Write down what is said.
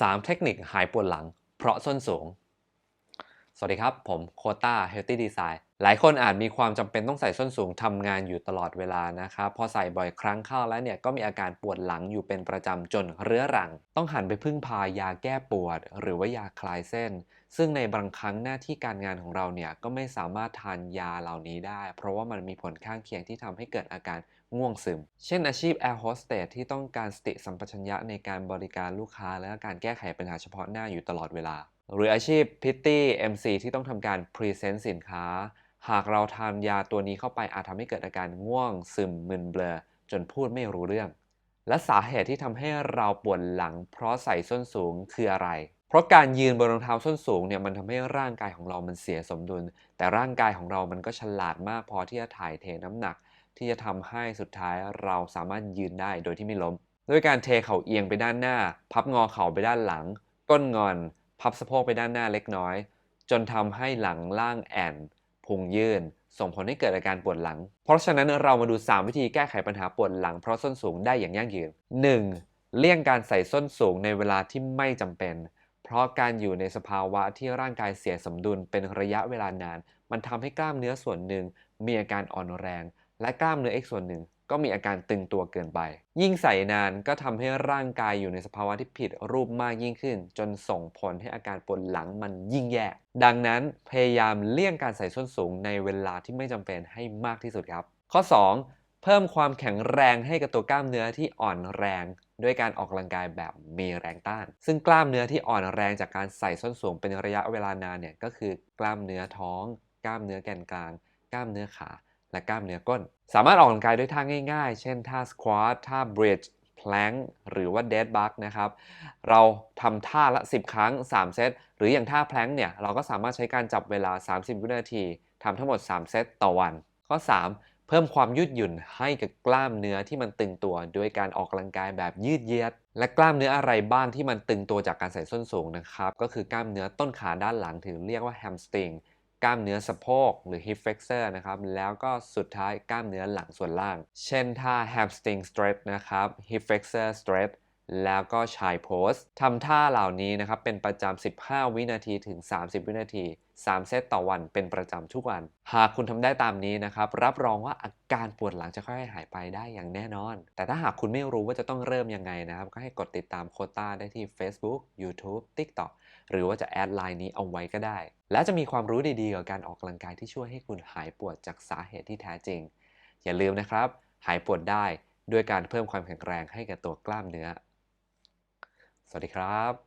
3 เทคนิคหายปวดหลัง เพราะส้นสูง สวัสดีครับ ผมโคต้า Healthy Design หลายคนอาจมีความจำเป็นต้องใส่ส้นสูงทำงานอยู่ตลอดเวลานะครับ พอใส่บ่อยครั้งเข้าแล้วเนี่ยก็มีอาการปวดหลังอยู่เป็นประจำจนเรื้อรัง ต้องหันไปพึ่งพายาแก้ปวด หรือว่ายาคลายเส้น ซึ่งในบางครั้งหน้าที่การงานของเราเนี่ยก็ไม่สามารถทานยาเหล่านี้ได้ เพราะว่ามันมีผลข้างเคียงที่ทำให้เกิดอาการง่วงซึม เช่นอาชีพแอร์โฮสเตสที่ต้องการสติสัมปชัญญะในการบริการลูกค้าและการแก้ไขปัญหาเฉพาะหน้าอยู่ตลอดเวลา หรืออาชีพพิตตี้ MC ที่ต้องทำการพรีเซนต์สินค้า หากเราทานยาตัวนี้เข้าไปอาจทำให้เกิดอาการง่วงซึมมึนเบลอ จนพูดไม่รู้เรื่อง และสาเหตุที่ทำให้เราปวดหลัง เพราะใส่ส้นสูงคืออะไร เพราะการยืนบนรองเท้าส้นสูงเนี่ยมันทำให้ร่างกายของเรามันเสียสมดุล แต่ร่างกายของเรามันก็ฉลาดมากพอที่จะถ่ายเทน้ำหนัก ที่จะทำให้สุดท้ายเราสามารถยืนได้โดยที่ไม่ล้ม ด้วยการเทเข่าเอียงไปด้านหน้า พับงอเข่าไปด้านหลัง ก้นงอน พับสะโพกไปด้านหน้าเล็กน้อย จนทำให้หลังล่างแอนพุงยื่น ส่งผลให้เกิดอาการปวดหลัง เพราะฉะนั้นเรามาดู 3 วิธีแก้ไขปัญหาปวดหลังเพราะส้นสูงได้อย่างยั่งยืน 1. เลี่ยงการใส่ส้นสูงในเวลาที่ไม่จำเป็น เพราะการอยู่ในสภาวะที่ร่างกายเสียสมดุลเป็นระยะเวลานาน มันทำให้กล้ามเนื้อส่วนหนึ่งมีอาการอ่อนแรง และกล้ามเนื้ออีกส่วนหนึ่ง ก็มีอาการตึงตัวเกินไป ยิ่งใส่นานก็ทำให้ร่างกายอยู่ในสภาวะที่ผิดรูปมากยิ่งขึ้น จนส่งผลให้อาการปวดหลังมันยิ่งแย่ ดังนั้นพยายามเลี่ยงการใส่ส้นสูงในเวลาที่ไม่จำเป็นให้มากที่สุดครับ ข้อ 2. เพิ่มความแข็งแรงให้กับตัวกล้ามเนื้อที่อ่อนแรงด้วยการออกกำลังกายแบบมีแรงต้าน ซึ่งกล้ามเนื้อที่อ่อนแรงจากการใส่ส้นสูงเป็นระยะเวลานานเนี่ยก็คือกล้ามเนื้อท้อง กล้ามเนื้อแกนกลาง กล้ามเนื้อขา และกล้ามเนื้อก้น สามารถออกกำลังกายด้วยท่าง่ายๆ เช่นท่าสควอตท่าบริดจ์แพลงหรือว่าเดดบักนะครับ เราทำท่าละ 10 ครั้ง 3 เซต หรืออย่างท่าแพลงเนี่ย เราก็สามารถใช้การจับเวลา 30 วินาทีทำทั้งหมด 3 เซตต่อวัน ข้อ 3 เพิ่มความยืดหยุ่นให้กับกล้ามเนื้อที่มันตึงตัว ด้วยการออกกำลังกายแบบยืดเยียด และกล้ามเนื้ออะไรบ้างที่มันตึงตัวจากการใส่ส้นสูงนะครับ ก็คือกล้ามเนื้อต้นขาด้านหลังถึงเรียกว่าแฮมสตริง กล้ามเนื้อสะโพกหรือ hip flexor นะครับ แล้วก็สุดท้ายกล้ามเนื้อหลังส่วนล่าง เช่นท่า hamstring stretch นะครับ hip flexor stretch แล้วก็ชายโพสทำท่าเหล่านี้นะครับเป็นประจำ 15 วินาทีถึง 30 วินาที 3 เซตต่อวันเป็นประจำทุกวัน หากคุณทำได้ตามนี้นะครับ รับรองว่าอาการปวดหลังจะค่อยๆหายไปได้อย่างแน่นอน แต่ถ้าหากคุณไม่รู้ว่าจะต้องเริ่มยังไงนะครับ ก็ให้กดติดตามโคต้าได้ที่ Facebook YouTube TikTok หรือว่าจะแอดไลน์นี้เอาไว้ก็ได้ และจะมีความรู้ดีๆกับการออกกำลังกายที่ช่วยให้คุณหายปวดจากสาเหตุที่แท้จริง อย่าลืมนะครับ หายปวดได้ด้วยการเพิ่มความแข็งแรงให้กับตัวกล้ามเนื้อ สวัสดีครับ